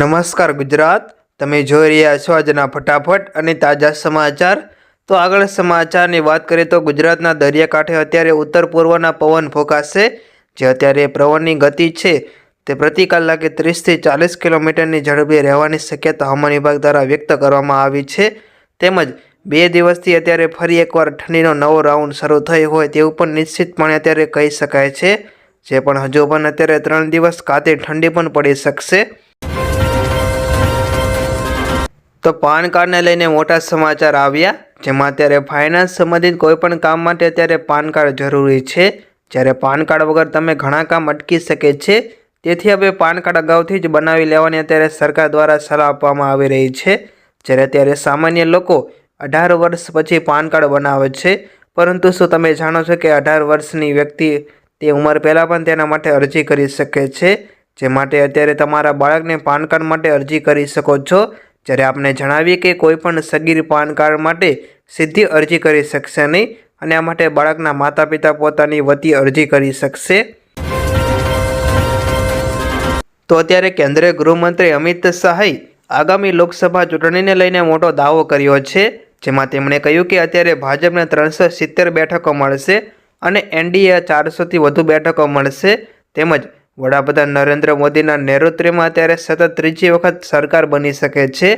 નમસ્કાર ગુજરાત, તમે જોઈ રહ્યા છો આજના ફટાફટ અને તાજા સમાચાર. તો આગળ સમાચારની વાત કરીએ તો ગુજરાતના દરિયાકાંઠે અત્યારે ઉત્તર પૂર્વના પવન ફૂંકાશે, જે અત્યારે પવનની ગતિ છે. તે પ્રતિ કલાકે ત્રીસથી ચાલીસ કિલોમીટરની ઝડપે રહેવાની શક્યતા હવામાન વિભાગ દ્વારા વ્યક્ત કરવામાં આવી છે. તેમજ બે દિવસથી અત્યારે ફરી એકવાર ઠંડીનો નવો રાઉન્ડ શરૂ થયો હોય તેવું પણ નિશ્ચિતપણે અત્યારે કહી શકાય છે, જે પણ હજુ પણ અત્યારે ત્રણ દિવસ કાતે ઠંડી પણ પડી શકશે. તો પાન કાર્ડને લઈને મોટા સમાચાર આવ્યા, જેમાં અત્યારે ફાઇનાન્સ સંબંધિત કોઈપણ કામ માટે અત્યારે પાન કાર્ડ જરૂરી છે. જ્યારે પાન કાર્ડ વગર તમે ઘણા કામ અટકી શકે છે. તેથી હવે પાન કાર્ડ અગાઉથી જ બનાવી લેવાની અત્યારે સરકાર દ્વારા સલાહ આપવામાં આવી રહી છે. જ્યારે અત્યારે સામાન્ય લોકો અઢાર વર્ષ પછી પાન કાર્ડ બનાવે છે. પરંતુ શું તમે જાણો છો કે અઢાર વર્ષની વ્યક્તિ તે ઉંમર પહેલાં પણ તેના માટે અરજી કરી શકે છે? જે માટે અત્યારે તમારા બાળકને પાન કાર્ડ માટે અરજી કરી શકો છો. જ્યારે આપને જણાવીએ કે કોઈપણ સગીર પાન કાર્ડ માટે સીધી અરજી કરી શકશે નહીં અને આ માટે બાળકના માતા પિતા પોતાની વતી અરજી કરી શકશે. તો અત્યારે કેન્દ્રીય ગૃહમંત્રી અમિત શાહે આગામી લોકસભા ચૂંટણીને લઈને મોટો દાવો કર્યો છે, જેમાં તેમણે કહ્યું કે અત્યારે ભાજપને ત્રણસો સિત્તેર બેઠકો મળશે અને એનડીએ ચારસોથી વધુ બેઠકો મળશે તેમજ વડાપ્રધાન નરેન્દ્ર મોદીના નેતૃત્વમાં અત્યારે સતત ત્રીજી વખત સરકાર બની શકે છે.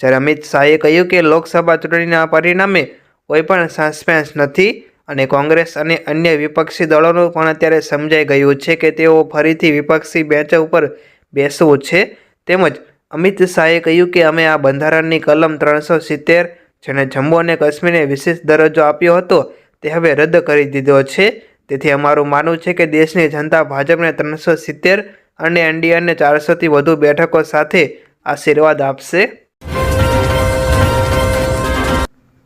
જ્યારે અમિત શાહે કહ્યું કે લોકસભા ચૂંટણીના પરિણામે કોઈ પણ સસ્પેન્સ નથી અને કોંગ્રેસ અને અન્ય વિપક્ષી દળોનું પણ અત્યારે સમજાઈ ગયું છે કે તેઓ ફરીથી વિપક્ષી બેચ ઉપર બેસવું છે. તેમજ અમિત શાહે કહ્યું કે અમે આ બંધારણની કલમ ત્રણસો સિત્તેર જેણે જમ્મુ અને કાશ્મીરને વિશેષ દરજ્જો આપ્યો હતો તે હવે રદ કરી દીધો છે. તેથી અમારું માનવું છે કે દેશની જનતા ભાજપને ત્રણસો સિત્તેર અને એનડીએને ચારસોથી વધુ બેઠકો સાથે આશીર્વાદ આપશે.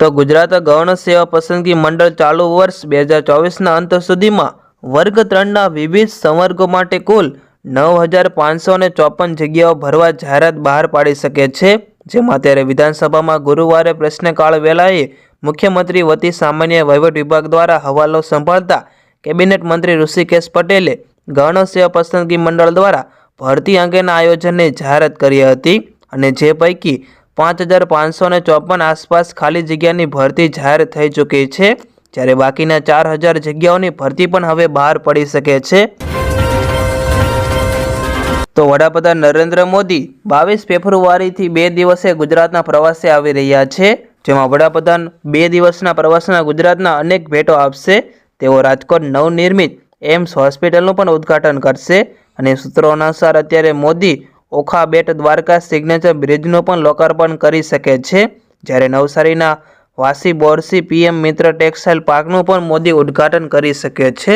તો ગુજરાત ગૌણ સેવા પસંદગી મંડળ ચાલુ વર્ષ બે હજાર ચોવીસના અંત સુધીમાં વર્ગ ત્રણના વિવિધ સંવર્ગો માટે કુલ નવ હજાર પાંચસો ને ચોપન જગ્યાઓ ભરવા જાહેરાત બહાર પાડી શકે છે. જેમાં અત્યારે વિધાનસભામાં ગુરુવારે પ્રશ્નકાળ વેળાએ મુખ્યમંત્રી વતી સામાન્ય વહીવટ વિભાગ દ્વારા હવાલો સંભાળતા કેબિનેટ મંત્રી ઋષિકેશ પટેલે ગૌણ સેવા પસંદગી મંડળ દ્વારા ભરતી અંગેના આયોજનની જાહેરાત કરી હતી અને જે પૈકી પાંચ હજાર પાંચસો ને આસપાસ ખાલી જગ્યાની ભરતી જાહેર થઈ ચૂકી છે, જ્યારે બાકીના ચાર હજાર જગ્યાઓની ભરતી પણ હવે બહાર પડી શકે છે. તો વડાપ્રધાન નરેન્દ્ર મોદી બાવીસ ફેબ્રુઆરીથી બે દિવસે ગુજરાતના પ્રવાસે આવી રહ્યા છે, જેમાં વડાપ્રધાન બે દિવસના પ્રવાસના ગુજરાતના અનેક ભેટો આપશે. તેઓ રાજકોટ નવનિર્મિત એમ્સ હોસ્પિટલનું પણ ઉદ્ઘાટન કરશે અને સૂત્રો અનુસાર અત્યારે મોદી ઓખા બેટ દ્વારકા સિગ્નેચર બ્રિજનું પણ લોકાર્પણ કરી શકે છે. જ્યારે નવસારીના વાસી બોરસી પીએમ મિત્ર ટેક્સટાઇલ પાર્કનું પણ મોદી ઉદ્ઘાટન કરી શકે છે.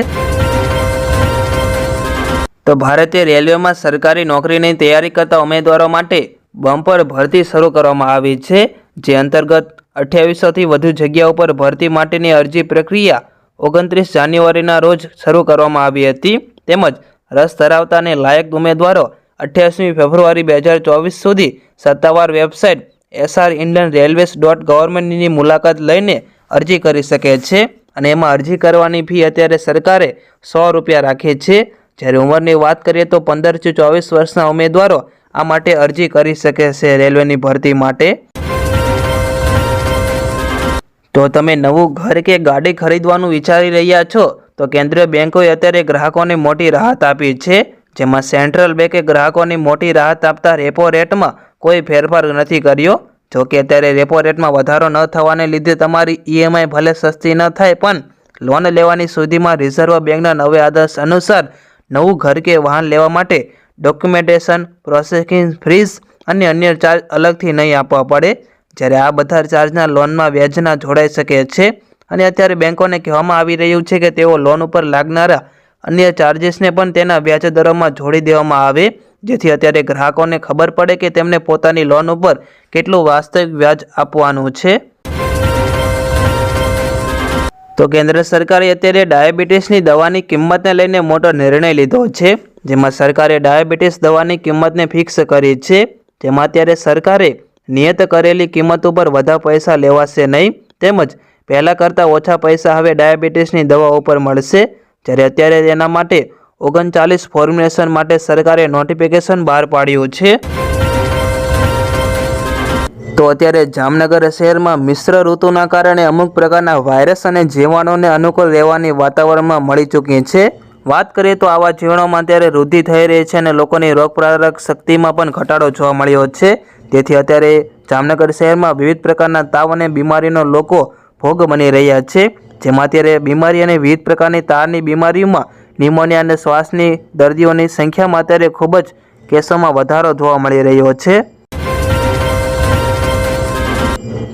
તો ભારતીય રેલવેમાં સરકારી નોકરીની તૈયારી કરતા ઉમેદવારો માટે બમ્પર ભરતી શરૂ કરવામાં આવી છે. જે અંતર્ગત અઠ્યાવીસોથી વધુ જગ્યાઓ પર ભરતી માટેની અરજી પ્રક્રિયા ઓગણત્રીસ જાન્યુઆરીના રોજ શરૂ કરવામાં આવી હતી. તેમજ રસ ધરાવતા અને લાયક ઉમેદવારો અઠ્યાસમી ફેબ્રુઆરી બે હજાર ચોવીસ સુધી સત્તાવાર website S R Indian railways dot ગવર્મેન્ટની મુલાકાત લઈને અરજી કરી શકે છે અને એમાં અરજી કરવાની ફી અત્યારે સરકારે સો રૂપિયા રાખી છે. જ્યારે ઉંમરની વાત કરીએ તો પંદરથી ચોવીસ વર્ષના ઉમેદવારો આ માટે અરજી કરી શકે છે રેલવેની ભરતી માટે. તો તમે નવું ઘર કે ગાડી ખરીદવાનું વિચારી રહ્યા છો? તો કેન્દ્રીય બેન્કોએ અત્યારે ગ્રાહકોને મોટી રાહત આપી છે. જેમાં સેન્ટ્રલ બેંકે ગ્રાહકોને મોટી રાહત આપતા રેપો રેટમાં કોઈ ફેરફાર નથી કર્યો. જો કે અત્યારે રેપો રેટમાં વધારો ન થવાને લીધે તમારી ઈએમઆઈ ભલે સસ્તી ન થાય, પણ લોન લેવાની સુધીમાં રિઝર્વ બેંકના નવે આદર્શ અનુસાર નવું ઘર કે વાહન લેવા માટે ડોક્યુમેન્ટેશન, પ્રોસેસિંગ ફ્રીઝ અને અન્ય ચાર્જ અલગથી નહીં આપવા પડે. જ્યારે આ બધા ચાર્જના લોનમાં વ્યાજના જોડાઈ શકે છે. અને અત્યારે બેંકોને કહેવામાં આવી રહ્યું છે કે તેઓ લોન ઉપર લાગનારા અન્ય ચાર્જિસને પણ તેના વ્યાજ દરોમાં જોડી દેવામાં આવે, જેથી અત્યારે ગ્રાહકોને ખબર પડે કે તેમને પોતાની લોન ઉપર કેટલું વાસ્તવિક વ્યાજ આપવાનું છે. તો કેન્દ્ર સરકારે અત્યારે ડાયાબિટીસની દવાની કિંમતને લઈને મોટો નિર્ણય લીધો છે, જેમાં સરકારે ડાયાબિટીસ દવાની કિંમતને ફિક્સ કરી છે. જેમાં અત્યારે સરકારે નિયત કરેલી કિંમત ઉપર વધા પૈસા લેવાશે નહીં. તેમજ પહેલાં કરતાં ઓછા પૈસા હવે ડાયાબિટીસની દવા ઉપર મળશે. જ્યારે અત્યારે તેના માટે ઓગણચાલીસ ફોર્મ્યુલેશન માટે સરકારે નોટિફિકેશન બહાર પાડ્યું છે. તો અત્યારે જામનગર શહેરમાં મિશ્ર ઋતુના કારણે અમુક પ્રકારના વાયરસ અને જીવાણુને અનુકૂળ રહેવાની વાતાવરણમાં મળી ચૂકી છે. વાત કરીએ તો આવા જીવાણુમાં અત્યારે વૃદ્ધિ થઈ રહી છે અને લોકોની રોગપ્રારક શક્તિમાં પણ ઘટાડો જોવા મળ્યો છે. તેથી અત્યારે જામનગર શહેરમાં વિવિધ પ્રકારના તાવ અને બીમારીનો લોકો ભોગ બની રહ્યા છે. જેમાં અત્યારે બીમારી અને વિવિધ પ્રકારની તારની બીમારીઓમાં નિમોનિયા અને શ્વાસની દર્દીઓની સંખ્યામાં અત્યારે ખૂબ જ કેસોમાં વધારો જોવા મળી રહ્યો છે.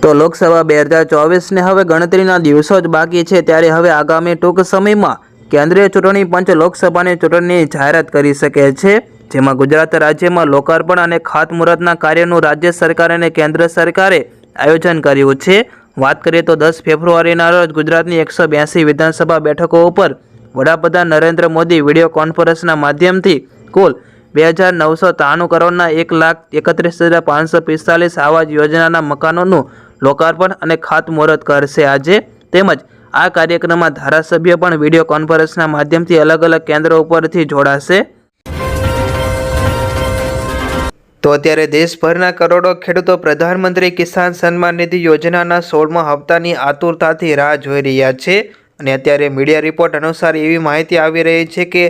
તો લોકસભા બે હજાર ચોવીસને હવે ગણતરીના દિવસો જ બાકી છે. ત્યારે હવે આગામી ટૂંક સમયમાં કેન્દ્રીય ચૂંટણી પંચ લોકસભાની ચૂંટણીની જાહેરાત કરી શકે છે. જેમાં ગુજરાત રાજ્યમાં લોકાર્પણ અને ખાતમુહૂર્તના કાર્યનું રાજ્ય સરકાર અને કેન્દ્ર સરકારે આયોજન કર્યું છે. વાત કરીએ તો દસ ફેબ્રુઆરીના રોજ ગુજરાતની એકસો બ્યાસી વિધાનસભા બેઠકો ઉપર વડાપ્રધાન નરેન્દ્ર મોદી વીડિયો કોન્ફરન્સના માધ્યમથી કુલ બે હજાર નવસો ત્રાણું કરોડના એક લાખ એકત્રીસ હજાર પાંચસો પિસ્તાલીસ આવાસ યોજનાના મકાનોનું લોકાર્પણ અને ખાતમુહૂર્ત કરશે આજે. તેમજ આ કાર્યક્રમમાં ધારાસભ્ય પણ વીડિયો કોન્ફરન્સના માધ્યમથી અલગ અલગ કેન્દ્રો ઉપરથી જોડાશે. તો અત્યારે દેશભરના કરોડો ખેડૂતો પ્રધાનમંત્રી કિસાન સન્માન નિધિ યોજનાના સોળમા હપ્તાની આતુરતાથી રાહ જોઈ રહ્યા છે અને અત્યારે મીડિયા રિપોર્ટ અનુસાર એવી માહિતી આવી રહી છે કે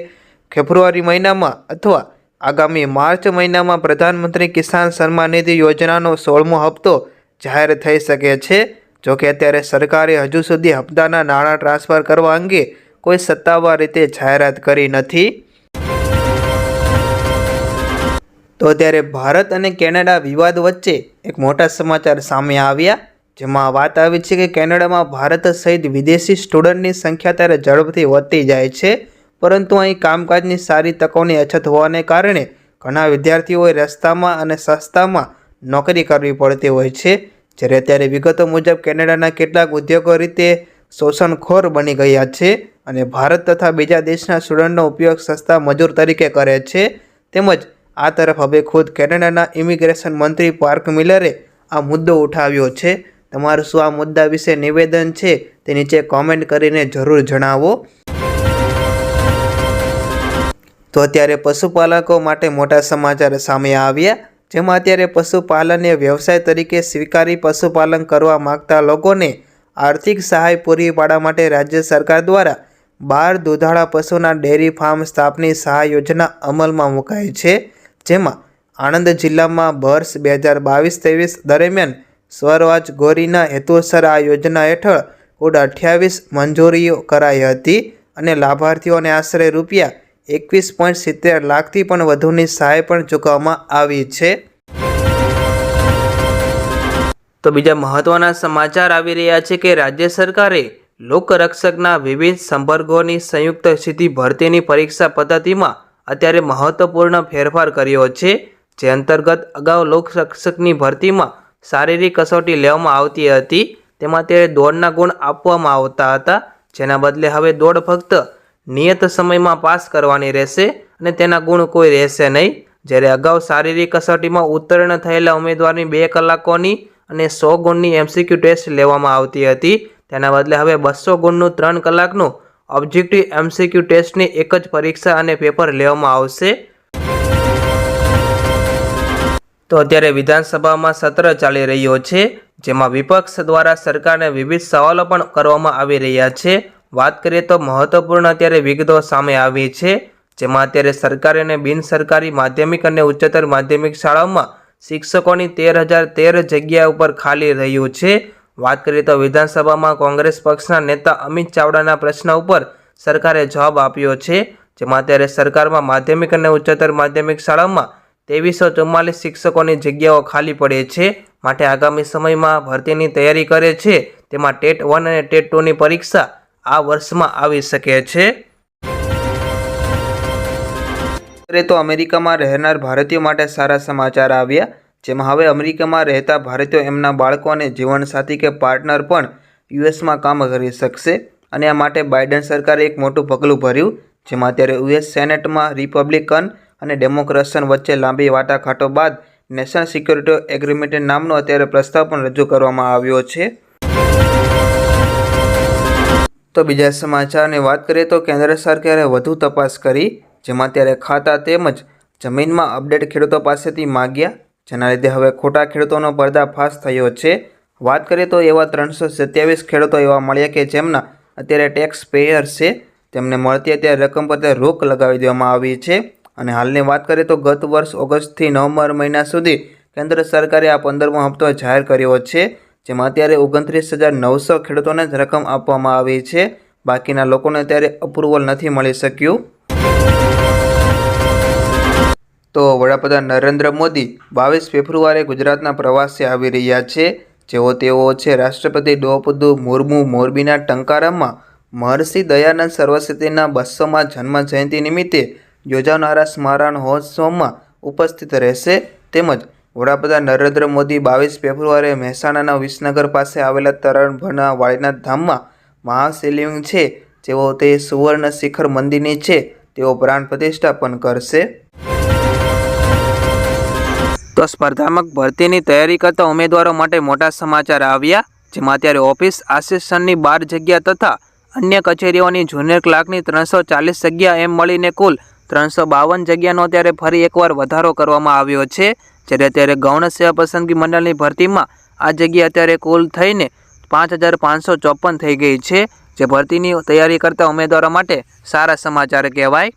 ફેબ્રુઆરી મહિનામાં અથવા આગામી માર્ચ મહિનામાં પ્રધાનમંત્રી કિસાન સન્માન નિધિ યોજનાનો સોળમો હપ્તો જાહેર થઈ શકે છે. જોકે અત્યારે સરકારે હજુ સુધી હપ્તાના નાણાં ટ્રાન્સફર કરવા અંગે કોઈ સત્તાવાર રીતે જાહેરાત કરી નથી. તો અત્યારે ભારત અને કેનેડા વિવાદ વચ્ચે એક મોટા સમાચાર સામે આવ્યા, જેમાં વાત આવી છે કે કેનેડામાં ભારત સહિત વિદેશી સ્ટુડન્ટની સંખ્યા ત્યારે ઝડપથી વધતી જાય છે, પરંતુ અહીં કામકાજની સારી તકોની અછત હોવાને કારણે ઘણા વિદ્યાર્થીઓએ રસ્તામાં અને સસ્તામાં નોકરી કરવી પડતી હોય છે, જ્યારે અત્યારે વિગતો મુજબ કેનેડાના કેટલાક ઉદ્યોગો રીતે શોષણખોર બની ગયા છે અને ભારત તથા બીજા દેશના સ્ટુડન્ટનો ઉપયોગ સસ્તા મજૂર તરીકે કરે છે, તેમજ આ તરફ હવે ખુદ કેનેડાના ઇમિગ્રેશન મંત્રી પાર્ક મિલરે આ મુદ્દો ઉઠાવ્યો છે. તમારું શું આ મુદ્દા વિશે નિવેદન છે તે નીચે કોમેન્ટ કરીને જરૂર જણાવો. તો અત્યારે પશુપાલકો માટે મોટા સમાચાર સામે આવ્યા. જેમાં અત્યારે પશુપાલનને વ્યવસાય તરીકે સ્વીકારી પશુપાલન કરવા માગતા લોકોને આર્થિક સહાય પૂરી પાડવા માટે રાજ્ય સરકાર દ્વારા બાર દુધાળા પશુના ડેરી ફાર્મ સ્થાપની સહાય યોજના અમલમાં મુકાઈ છે. જેમાં આણંદ જિલ્લામાં વર્ષ બે હજાર બાવીસ ત્રેવીસ દરમિયાન સ્વરાજ ગોરીના હેતુસર આ યોજના હેઠળ કુલ અઠ્યાવીસ મંજૂરીઓ કરાઈ હતી અને લાભાર્થીઓને આશરે રૂપિયા એકવીસ પોઈન્ટ સિત્તેર લાખથી પણ વધુની સહાય પણ ચૂકવવામાં આવી છે. તો બીજા મહત્વના સમાચાર આવી રહ્યા છે કે રાજ્ય સરકારે લોકરક્ષકના વિવિધ સંપર્કોની સંયુક્ત સીધી ભરતીની પરીક્ષા પદ્ધતિમાં અત્યારે મહત્વપૂર્ણ ફેરફાર કર્યો છે. જે અંતર્ગત અગાઉ લોકશિક્ષકની ભરતીમાં શારીરિક કસોટી લેવામાં આવતી હતી. તેમાં તે દોડના ગુણ આપવામાં આવતા હતા. જેના બદલે હવે દોડ ફક્ત નિયત સમયમાં પાસ કરવાની રહેશે અને તેના ગુણ કોઈ રહેશે નહીં. જ્યારે અગાઉ શારીરિક કસોટીમાં ઉત્તીર્ણ થયેલા ઉમેદવારની બે કલાકોની અને સો ગુણની એમસીક્યુ ટેસ્ટ લેવામાં આવતી હતી. તેના બદલે હવે બસો ગુણનું ત્રણ કલાકનું ઓબ્જેક્ટિવ એમસીક્યુ ટેસ્ટની એક જ પરીક્ષા અને પેપર લેવામાં આવશે. તો અત્યારે વિધાનસભામાં સત્ર ચાલી રહ્યો છે, જેમાં વિપક્ષ દ્વારા સરકારને વિવિધ સવાલો પણ કરવામાં આવી રહ્યા છે. વાત કરીએ તો મહત્વપૂર્ણ અત્યારે વિગતો સામે આવી છે, જેમાં અત્યારે સરકારી અને બિન સરકારી માધ્યમિક અને ઉચ્ચતર માધ્યમિક શાળાઓમાં શિક્ષકોની તેર હજાર તેર જગ્યા ઉપર ખાલી રહ્યું છે. વાત કરીએ તો વિધાનસભામાં કોંગ્રેસ પક્ષના નેતા અમિત ચાવડાના પ્રશ્ન ઉપર સરકારે જવાબ આપ્યો છે, જેમાં અત્યારે સરકારમાં માધ્યમિક અને ઉચ્ચતર માધ્યમિક શાળામાં ત્રેવીસો ચુમ્માલીસ શિક્ષકોની જગ્યાઓ ખાલી પડે છે, માટે આગામી સમયમાં ભરતીની તૈયારી કરે છે, તેમાં ટેટ વન અને ટેટ ટુની પરીક્ષા આ વર્ષમાં આવી શકે છે. તો અમેરિકામાં રહેનાર ભારતીયો માટે સારા સમાચાર આવ્યા. જેમાં હવે અમેરિકામાં રહેતા ભારતીયો એમના બાળકો અને જીવનસાથી કે પાર્ટનર પણ યુએસમાં કામ કરી શકશે અને આ માટે બાઇડન સરકારે એક મોટું પગલું ભર્યું, જેમાં અત્યારે યુએસ સેનેટમાં રિપબ્લિકન અને ડેમોક્રેશન વચ્ચે લાંબી વાટાઘાટો બાદ નેશનલ સિક્યોરિટી એગ્રીમેન્ટ નામનો અત્યારે પ્રસ્તાવ પણ રજૂ કરવામાં આવ્યો છે. તો બીજા સમાચારની વાત કરીએ તો કેન્દ્ર સરકારે વધુ તપાસ કરી, જેમાં ત્યારે ખાતા તેમજ જમીનમાં અપડેટ ખેડૂતો પાસેથી માગ્યા. જેના લીધે હવે ખોટા ખેડૂતોનો પર્દાફાશ થયો છે. વાત કરીએ તો એવા ત્રણસો સત્યાવીસ ખેડૂતો એવા મળ્યા કે જેમના અત્યારે ટેક્સ પેયર છે. તેમને મળતી અત્યારે રકમ પર રોક લગાવી દેવામાં આવી છે. અને હાલની વાત કરીએ તો ગત વર્ષ ઓગસ્ટથી નવેમ્બર મહિના સુધી કેન્દ્ર સરકારે આ પંદરમો હપ્તો જાહેર કર્યો છે. જેમાં અત્યારે ઓગણત્રીસ હજાર નવસો ખેડૂતોને જ રકમ આપવામાં આવી છે. બાકીના લોકોને અત્યારે અપ્રુવલ નથી મળી શક્યું. તો વડાપ્રધાન નરેન્દ્ર મોદી બાવીસ ફેબ્રુઆરીએ ગુજરાતના પ્રવાસે આવી રહ્યા છે. જેઓ તેઓ છે રાષ્ટ્રપતિ દ્રૌપદી મુર્મુ મોરબીના ટંકારામાં મહર્ષિ દયાનંદ સરસ્વતીના બસોમાં જન્મ જયંતિ નિમિત્તે યોજાનારા સ્મરણ મહોત્સવમાં ઉપસ્થિત રહેશે. તેમજ વડાપ્રધાન નરેન્દ્ર મોદી બાવીસ ફેબ્રુઆરીએ મહેસાણાના વિસનગર પાસે આવેલા તરણભના વાળીનાથ ધામમાં મહાશિવલિંગ છે. જેઓ તે સુવર્ણ શિખર મંદિરની છે. તેઓ પ્રાણ પ્રતિષ્ઠા પણ કરશે. તો સ્પર્ધાત્મક ભરતીની તૈયારી કરતા ઉમેદવારો માટે મોટા સમાચાર આવ્યા, જેમાં અત્યારે ઓફિસ આસિસ્ટન્ટની બાર જગ્યા તથા અન્ય કચેરીઓની જુનિયર ક્લાર્કની ત્રણસો ચાલીસ જગ્યા એમ મળીને કુલ ત્રણસો બાવન જગ્યાનો અત્યારે ફરી એકવાર વધારો કરવામાં આવ્યો છે. જ્યારે અત્યારે ગૌણ સેવા પસંદગી મંડળની ભરતીમાં આ જગ્યા અત્યારે કુલ થઈને પાંચ હજાર પાંચસો ચોપન થઈ ગઈ છે, જે ભરતીની તૈયારી કરતા ઉમેદવારો માટે સારા સમાચાર કહેવાય.